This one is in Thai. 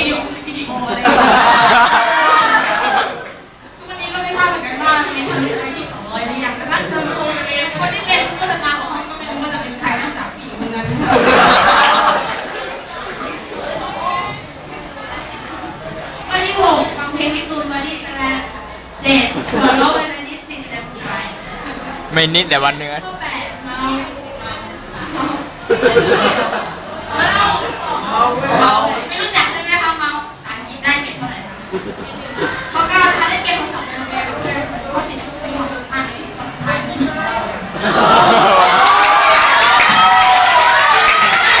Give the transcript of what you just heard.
วิดีโอคลิปวิดีโออะไรอย่างเงี้ยทุกวันนี้ก็ไม่ทราบเหมือนกันว่าเมนทำอยู่ที่สองร้อยหรือยังนะคะคือคนที่เป็นซุปเปอร์สตาร์ของห้องก็ไม่รู้ว่าจะเป็นใครนอกจากผู้หญิงคนนั้นข้อที่หกฟังเพลงพี่ตูนบอดี้สแลมเจ็ดหัวเราะวันละนิดจิตแจ่มใสไม่นิดแต่วันเนื้อข้อแปดเมาส์